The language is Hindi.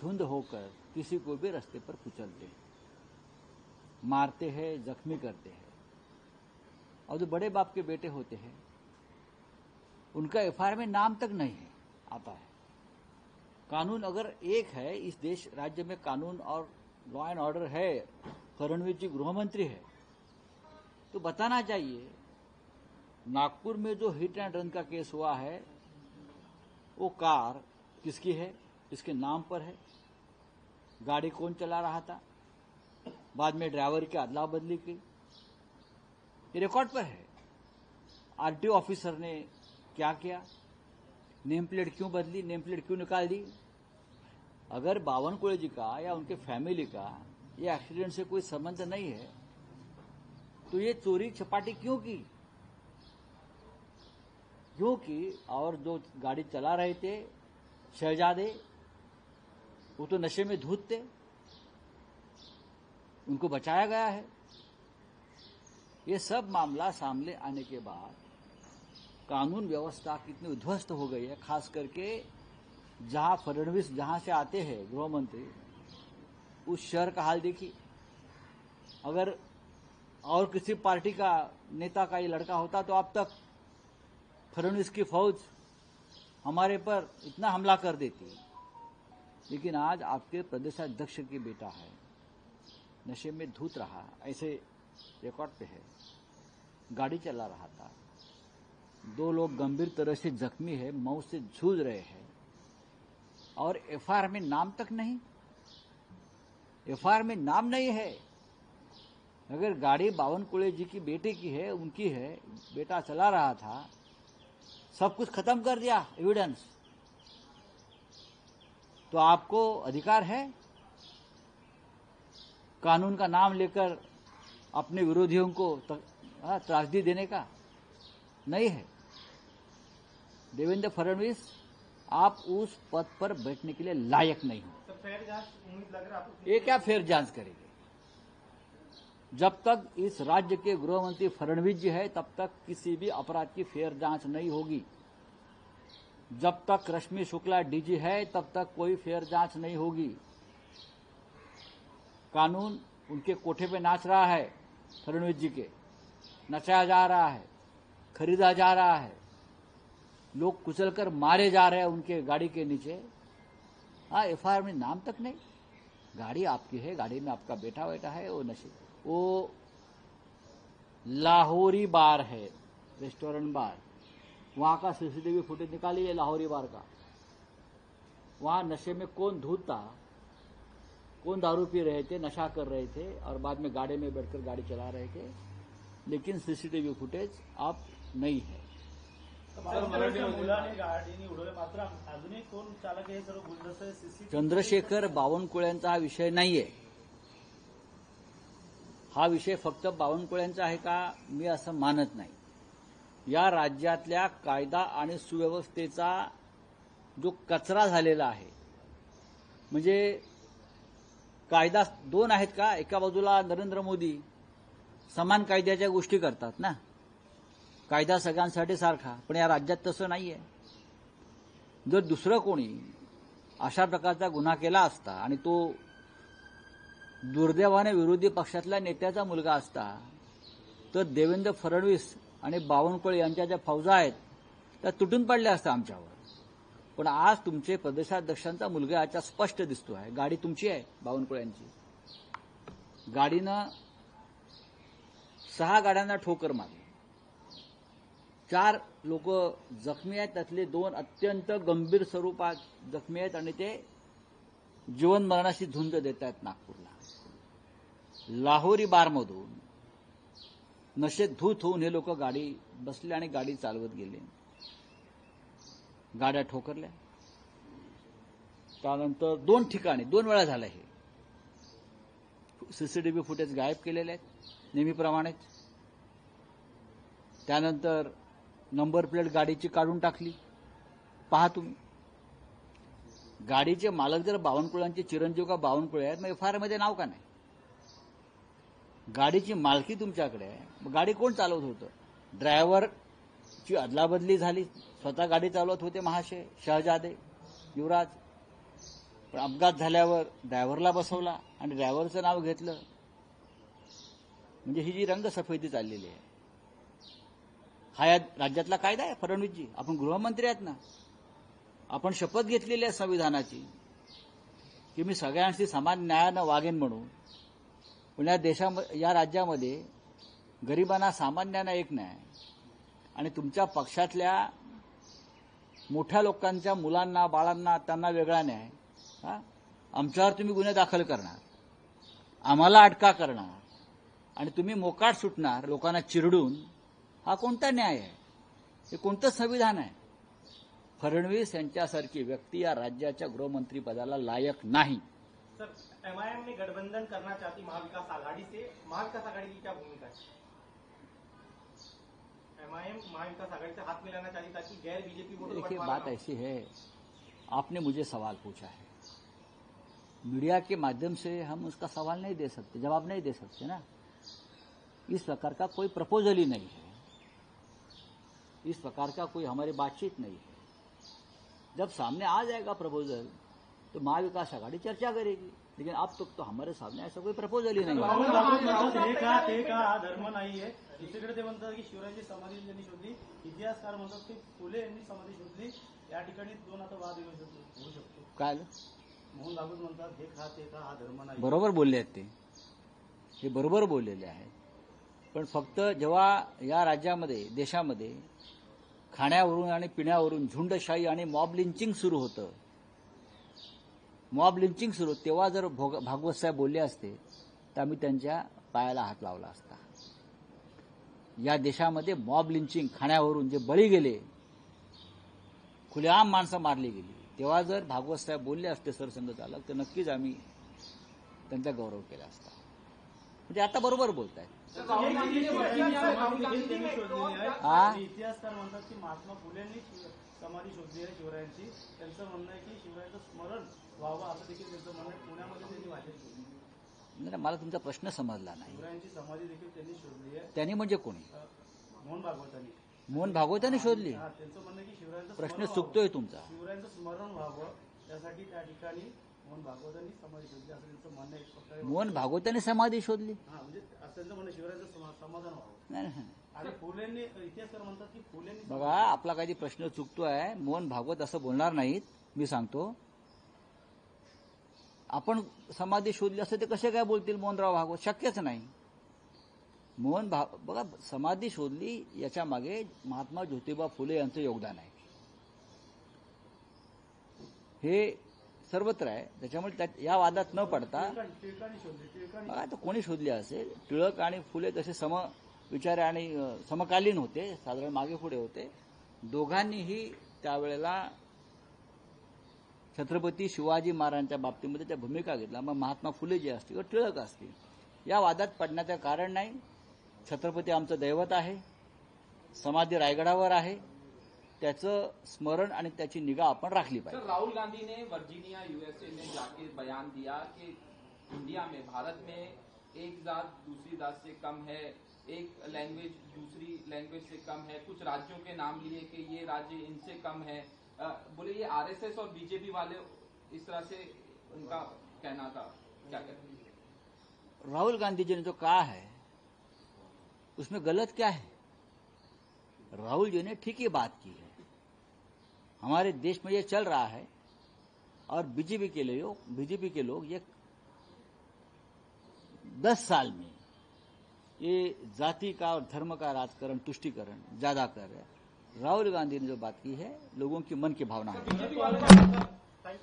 धुंध होकर किसी को भी रास्ते पर कुचलते हैं। मारते हैं, जख्मी करते हैं। और जो बड़े बाप के बेटे होते हैं, उनका एफआईआर में नाम तक नहीं है, आता है। कानून अगर एक है, इस देश, राज्य में कानून और लॉ एंड ऑर्डर है, फडणवीस जी गृह मंत्री है तो बताना चाहिए, नागपुर में जो हिट एंड रन का केस हुआ है, वो कार किसकी है, किसके नाम पर है? गाड़ी कौन चला रहा था? बाद में ड्राइवर की अदला बदली की। ये रिकॉर्ड पर है। आरटीओ ऑफिसर ने क्या किया? नेम प्लेट क्यों बदली? नेम प्लेट क्यों निकाल दी? अगर बावनकुळे जी का या उनके फैमिली का ये एक्सीडेंट से कोई संबंध नहीं है तो ये चोरी छपाटी क्यों की? क्योंकि और जो गाड़ी चला रहे थे, शहजादे वो तो नशे में धूत थे उनको बचाया गया है। ये सब मामला सामने आने के बाद कानून व्यवस्था कितनी उध्वस्त हो गई है, खास करके जहाँ फडणवीस जहाँ से आते हैं गृह मंत्री उस शहर का हाल देखिए। अगर और किसी पार्टी का नेता का ये लड़का होता तो अब तक फडणवीस की फौज हमारे पर इतना हमला कर देती। लेकिन आज आपके प्रदेशाध्यक्ष की बेटा है। नशे में धूत रहा, ऐसे रिकॉर्ड पे है। गाड़ी चला रहा था। दो लोग गंभीर तरह से जख्मी है मऊ से जूझ रहे हैं। और एफआईआर में नाम तक नहीं? एफआईआर में नाम नहीं है। अगर गाड़ी बावनकुळे जी की बेटे की है, उनकी है, बेटा चला रहा था, सब कुछ खत्म कर दिया एविडेंस तो आपको अधिकार है? कानून का नाम लेकर अपने विरोधियों को त्रासदी देने का नहीं है। देवेंद्र फडणवीस आप उस पद पर बैठने के लिए लायक नहीं हो। तो जाँच ये क्या फेर जाँच करेंगे? जब तक इस राज्य के गृहमंत्री फडणवीस जी है तब तक किसी भी अपराध की फेर जाँच नहीं होगी। जब तक रश्मि शुक्ला डीजी है, तब तक कोई फेयर जाँच नहीं होगी। कानून उनके कोठे पे नाच रहा है, फडणवीस जी के। नचाया जा रहा है, खरीदा जा रहा है। लोग कुचलकर मारे जा रहे हैं उनके गाड़ी के नीचे। हाँ एफ़ में नाम तक नहीं। गाड़ी आपकी है, गाड़ी में आपका बेटा बैठा है, वो नशे वो लाहौरी बार है, रेस्टोरेंट बार। वहाँ का सीसीटीवी फुटेज निकाली है लाहौरी बार का। वहाँ नशे में कौन धूत था? कौन दारू पी रहे थे, नशा कर रहे थे और बाद में गाड़ी में बैठकर गाड़ी चला रहे थे? लेकिन सीसीटीव्ही फुटेज आप नहीं है। चंद्रशेखर बावनकुळ्यांचा हा विषय नाहीये. हा विषय फक्त बावनकुळ्यांचा आहे का? मी असं मानत नाही. या राज्यातल्या कायदा आणि सुव्यवस्थेचा जो कचरा झालेला आहे म्हणजे कायदा दोन आहेत का? एका बाजूला नरेंद्र मोदी समान कायद्याच्या गोष्टी करतात ना? कायदा सगळ्यांसाठी सारखा पण या राज्यात तसं नाहीये. जर दुसरं कोणी अशा प्रकारचा गुन्हा केला असता आणि तो दुर्दैवाने विरोधी पक्षातल्या नेत्याचा मुलगा असता तर देवेंद्र फडणवीस आणि बावनकुळे यांच्या ज्या फौजा आहेत त्या तुटून पडल्या असत्या आमच्यावर. पण आज तुमचे प्रदेशाध्यक्षांचा मुलगा याच्या स्पष्ट दिसतो आहे. गाडी तुमची आहे बावनकुळ्यांची गाडीनं सहा गाड्यांना ठोकर मारली. चार लोक जखमी आहेत त्यातले दोन अत्यंत गंभीर स्वरूपात जखमी आहेत आणि ते जीवन मरणाशी झुंज देत आहेत नागपूरला. लाहोरी बारमधून नशेत धूत होऊन हे लोक गाडी बसले आणि गाडी चालवत गेले. गाड्या ठोकरल्या. त्यानंतर दोन ठिकाणी दोन वेळा झालं हे. सीसीटीव्ही फुटेज गायब केलेले आहेत नेहमीप्रमाणेच. त्यानंतर नंबर प्लेट गाडीची काढून टाकली. पहा तुम्ही. गाडीचे मालक जर बावनकुळांचे चिरंजीव का बावनकुळे आहेत मग एफ आयमध्ये नाव का नाही? गाडीची मालकी तुमच्याकडे आहे. गाडी कोण चालवत होतं? ड्रायव्हरची अदलाबदली झाली. स्वतः गाडी चालवत होते महाशय शहजादे युवराज. पण अपघात झाल्यावर ड्रायव्हरला बसवला आणि ड्रायव्हरचं नाव घेतलं. म्हणजे ही जी रंगसफेदी चाललेली आहे. हा या राज्यातला कायदा आहे फडणवीसजी? आपण गृहमंत्री आहेत ना? आपण शपथ घेतलेली आहे संविधानाची की मी सगळ्यांशी समान न्यायानं वागेन म्हणून. पण या देशामध्ये या राज्यामध्ये गरिबांना सामान्यांना एक न्याय आणि तुमच्या पक्षातल्या मोठ्या लोकांच्या मुलांना बाळांना त्यांना वेगळा न्याय. हा? आमच्यावर तुम्ही गुन्हे दाखल करणार. आम्हाला अटका करणार. आणि तुम्ही मोकाट सुटणार लोकांना चिरडून. हा कोणता न्याय आहे? हे कोणतं संविधान आहे? फडणवीस यांच्यासारखी व्यक्ती या राज्याच्या गृहमंत्रीपदाला लायक नाही. सर एमआईएम ने गठबंधन करना चाहती महाविकास आघाड़ी से महाविकास आघाड़ी की क्या भूमिका है? एमआईएम महाविकास आघाड़ी से हाथ मिलाना चाहती ताकि गैर बीजेपी वोटों देखिए बात ऐसी है आपने मुझे सवाल पूछा है। मीडिया के माध्यम से हम उसका सवाल नहीं दे सकते जवाब नहीं दे सकते ना। इस प्रकार का कोई प्रपोजल ही नहीं है। इस प्रकार का कोई हमारी बातचीत नहीं है। जब सामने आ जाएगा प्रपोजल तो महाविकास आघाड़ी चर्चा करेगी। लेकिन अब तक तो हमारे सामने ऐसा कोई प्रपोजल ही नहीं है हे ते हा धर्म नाही आहे. दुसरीकडे ते म्हणतात की शिवरायांची समाधी त्यांनी शोधली. इतिहासकार म्हणतात की फुले यांनी समाधी शोधली. या ठिकाणी दोन आता वाद होऊ शकतो. काय? मोहन भागवत म्हणतात हे खा ते हा धर्म नाही बरोबर बोलले आहेत ते. हे बरोबर बोललेले आहेत. पण फक्त जेव्हा या राज्यामध्ये देशामध्ये खाण्यावरून आणि पिण्यावरून झुंडशाही आणि मॉब लिंचिंग सुरू होतं मॉब लिंचिंग सुरू तेव्हा जर भोग- भागवत साहेब बोलले असते तर आम्ही त्यांच्या पायाला हात लावला असता. या देशामध्ये मॉब लिंचिंग खाण्यावरून जे बळी गेले खुलेआम माणसं मारली गेली. तेव्हा जर भागवत साहेब बोलले असते सरसंघ चालक तर नक्कीच आम्ही त्यांचा गौरव केला असता. म्हणजे आता बरोबर बोलतायत. राहुल गांधी ने समाधी देखील त्यांनी शोधलेली आहे हा? आणि इतिहासकार म्हणतात की महात्मा फुलेंनी समाधी शोधली आहे शिवरायांची. त्यांचं म्हणणं आहे की शिवरायांचं स्मरण व्हावं असं देखील त्यांचं म्हणणं आहे. पुण्यामध्ये त्यांनी भाषण केली. नाही, मला तुमचा प्रश्न समजला नाही. शिवरायांची समाधी देखील त्यांनी शोधली आहे. त्यांनी म्हणजे कोणी? मोहन भागवतांनी. मोहन भागवतांनी शोधली? हा, त्यांचं म्हणणं की शिवरायांचं प्रश्न चुकतोय. तुमचा. शिवरायांचं स्मरण व्हावं त्यासाठी त्या ठिकाणी मोहन भागवतांनी समाधी शोधली असं त्यांचं म्हणणं आहे एक प्रकारे मोहन भागवतांनी समाधी शोधली? हा म्हणजे असं त्यांचं म्हणणं आहे, शिवरायांचं समा- समाधान व्हावं. नाही, नाही. आणि फुलेंनी इतिहासकार म्हणतात की फुलेंनी बघा आपला काही प्रश्न चुकतोय. मोहन भागवत असं बोलणार नाहीत मी सांगतो. आपण समाधी शोधली असं ते कसे काय बोलतील मोहनराव भागवत? शक्यच नाही. मोहन भाग बघा समाधी शोधली याच्या मागे महात्मा ज्योतिबा फुले यांचं योगदान आहे. हे सर्वत्र आहे. त्याच्यामुळे त्या या वादात न पडता आता कोणी शोधले असेल? टिळक आणि फुले तसे सम विचार आणि समकालीन होते साधारण मागे पुढे होते. दोघांनीही त्यावेळेला छत्रपती शिवाजी महाराजांच्या बाबतीमध्ये त्या भूमिका घेतल्या. मग महात्मा फुले जे असतील किंवा टिळक असतील या वादात पडण्याचं कारण नाही. छत्रपती आमचं दैवत आहे. समाधी रायगडावर आहे. त्याचं स्मरण आणि त्याची निगा आपण राखली पाहिजे. राहुल गांधी ने वर्जीनिया यूएसए में जाके बयान दिया कि इंडिया में भारत में एक जात दूसरी जात से कम है एक लैंग्वेज दूसरी लैंग्वेज से कम है कुछ राज्यों के नाम लिए कि ये राज्य इनसे कम है। बोले ये आरएसएस और बीजेपी वाले इस तरह से उनका कहना था क्या कहते राहुल गांधी जी ने जो कहा है उसमें गलत क्या है? राहुल जी ने ठीक ही बात की है। हमारे देश में ये चल रहा है और बीजेपी के लोग बीजेपी के लोग ये दस साल में ये जाति का और धर्म का राजकरण, तुष्टिकरण ज़्यादा कर रहे हैं। राहुल गांधी ने जो बात की है, लोगों की मन की भावना है।